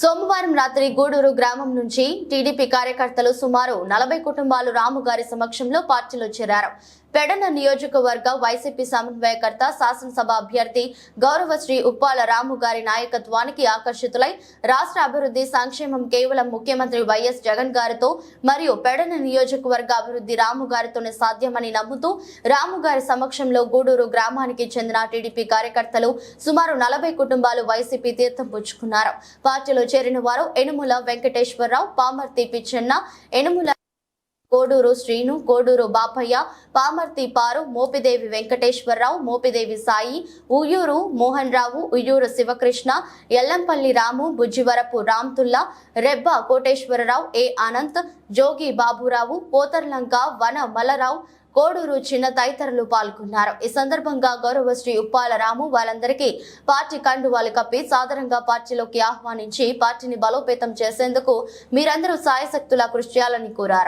సోమవారం రాత్రి గూడూరు గ్రామం నుంచి టీడీపీ కార్యకర్తలు సుమారు నలభై కుటుంబాలు రాము గారి సమక్షంలో పార్టీలో చేరారు. పెడన నియోజకవర్గ వైసీపీ సమన్వయకర్త శాసనసభ అభ్యర్థి గౌరవశ్రీ ఉప్పాల రాము గారి నాయకత్వానికి ఆకర్షితులై రాష్ట్ర అభివృద్ధి సంక్షేమం కేవలం ముఖ్యమంత్రి వైఎస్ జగన్ గారితో మరియు పెడన నియోజకవర్గ అభివృద్ధి రాము గారితోనే సాధ్యమని నమ్ముతూ రాము గారి సమక్షంలో గూడూరు గ్రామానికి చెందిన టీడీపీ కార్యకర్తలు సుమారు నలభై కుటుంబాలు వైసీపీ తీర్థం పుచ్చుకున్నారు. పార్టీలో చేరిన వారు ఎనుముల వెంకటేశ్వరరావు పామర్తి పిచ్చెన్న ఎనుముల కోడూరు శ్రీను కోడూరు బాపయ్య పామర్తి పారు మోపిదేవి వెంకటేశ్వరరావు మోపిదేవి సాయి ఉయ్యూరు మోహన్ రావు ఉయ్యూరు శివకృష్ణ ఎల్లంపల్లి రాము బుజ్జివరపు రామ్తుల్లా రెబ్బ కోటేశ్వరరావు ఏ అనంత్ జోగి బాబురావు పోతర్లంక వన మలరావు కోడూరు చిన్న తదితరులు పాల్గొన్నారు. ఈ సందర్భంగా గౌరవశ్రీ ఉప్పాల రాము వాళ్ళందరికీ పార్టీ కండువాలు కప్పి సాధారణంగా పార్టీలోకి ఆహ్వానించి పార్టీని బలోపేతం చేసేందుకు మీరందరూ సాయశక్తులా కృషి చేయాలని కోరారు.